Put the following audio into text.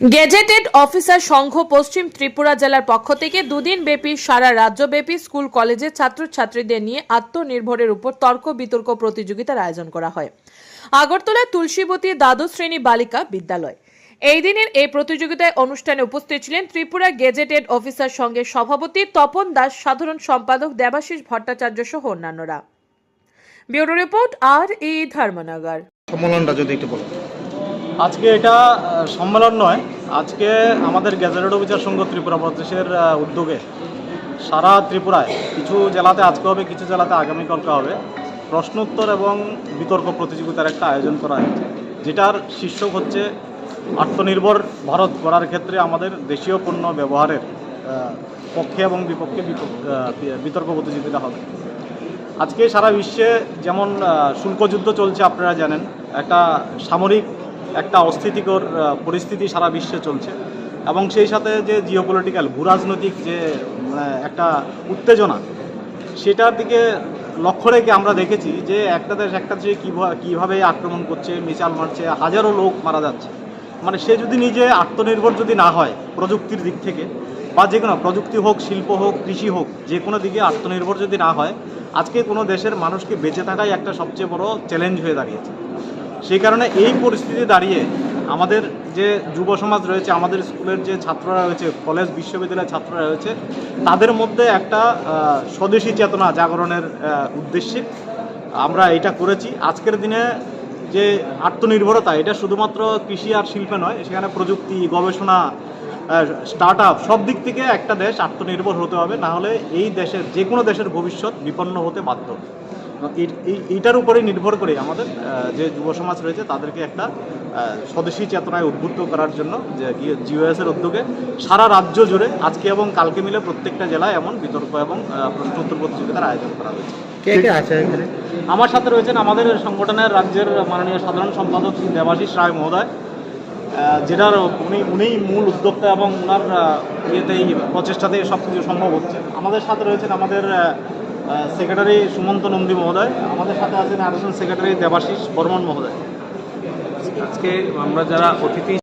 Gazetted officer সংঘ পশ্চিম ত্রিপুরা জেলার পক্ষ থেকে দুদিন ব্যাপী সারা রাজ্যব্যাপী স্কুল কলেজের ছাত্রছাত্রীদের নিয়ে আত্মনির্ভরের উপর তর্ক, বিতর্ক প্রতিযোগিতার আয়োজন করা হয়। আগরতলা তুলসীবতী দ্বাদশ শ্রেণি বালিকা বিদ্যালয়। এই দিনের এই প্রতিযোগিতায় অনুষ্ঠানে উপস্থিত ছিলেন ত্রিপুরা গেজেটেড অফিসার সংঘের সভাপতি তপন দাস, সাধারণ সম্পাদক দেবাশিস ভট্টাচার্য সহ অন্যান্যরা। ব্যুরো রিপোর্ট আর ই ধর্মনগর। সম্মেলনটা যদি একটু আজকে এটা সম্মেলন নয় আজকে আমাদের গ্যাজেটেড অফিসার সংঘ ত্রিপুরা প্রদেশের উদ্যোগে সারা ত্রিপুরায় কিছু জেলাতে আজকে হবে কিছু জেলাতে আগামীকালকে হবে প্রশ্নোত্তর এবং বিতর্ক প্রতিযোগিতার একটা আয়োজন করা হয়েছে যেটার শীর্ষক হচ্ছে আত্মনির্ভর ভারত করার ক্ষেত্রে আমাদের দেশীয় পণ্য ব্যবহারের পক্ষে এবং বিপক্ষে বিপ- বিতর্ক প্রতিযোগিতা হবে। আজকে সারা বিশ্বে যেমন আহ, শুল্ক যুদ্ধ চলছে আপনারা জানেন একটা সামরিক একটা অস্থিতিকর পরিস্থিতি সারা বিশ্বে চলছে। এবং সেই সাথে যে জিওপলিটিক্যাল ভূরাজনৈতিক যে একটা উত্তেজনা, সেটার দিকে লক্ষ্য রেখে আমরা দেখেছি যে একটা দেশ একটা দেশে কীভাবে আক্রমণ করছে, মিসাইল মারছে, হাজারো লোক মারা যাচ্ছে। মানে সে যদি নিজে আত্মনির্ভর যদি না হয় প্রযুক্তির দিক থেকে, বা যে কোনো প্রযুক্তি হোক, শিল্প হোক, কৃষি হোক, যে কোনো দিকে আত্মনির্ভর যদি না হয়, আজকে কোনো দেশের মানুষকে বেঁচে থাকাই একটা সবচেয়ে বড় চ্যালেঞ্জ হয়ে দাঁড়িয়েছে। সেই কারণে এই পরিস্থিতি দাঁড়িয়ে আমাদের যে যুব সমাজ রয়েছে, আমাদের স্কুলের যে ছাত্ররা রয়েছে, কলেজ, বিশ্ববিদ্যালয়ের ছাত্ররা রয়েছে, তাদের মধ্যে একটা স্বদেশী চেতনা জাগরণের উদ্দেশ্যে আমরা এটা করেছি। আজকের দিনে যে আত্মনির্ভরতা, এটা শুধুমাত্র কৃষি আর শিল্পে নয়, সেখানে প্রযুক্তি, গবেষণা স্টার্ট আপ সব দিক থেকে একটা দেশ আত্মনির্ভর হতে হবে, না হলে এই দেশের, যে কোনো দেশের ভবিষ্যৎ বিপন্ন হতে বাধ্য। এইটার উপরেই নির্ভর করে আমাদের যে যুব সমাজ রয়েছে তাদেরকে একটা স্বদেশী চেতনায় উদ্বুদ্ধ করার জন্য যে জিওএস এর উদ্যোগে সারা রাজ্য জুড়ে আজকে এবং কালকে মিলে প্রত্যেকটা জেলায় এমন বিতর্ক এবং প্রশ্নোত্তর প্রতিযোগিতার আয়োজন করা হয়েছে। আমার সাথে রয়েছেন আমাদের সংগঠনের রাজ্যের মাননীয় সাধারণ সম্পাদক শ্রী দেবাশিস রায় মহোদয় যেটার উনি উনিই মূল উদ্যোক্তা এবং ওনার ইয়েতেই প্রচেষ্টাতে সব কিছু সম্ভব হচ্ছে। আমাদের সাথে রয়েছেন আমাদের সেক্রেটারি সুমন্ত নন্দী মহোদয়, আমাদের সাথে আছেন আরেকজন সেক্রেটারি দেবাশিস বর্মন মহোদয়। আজকে আমরা যারা অতিথি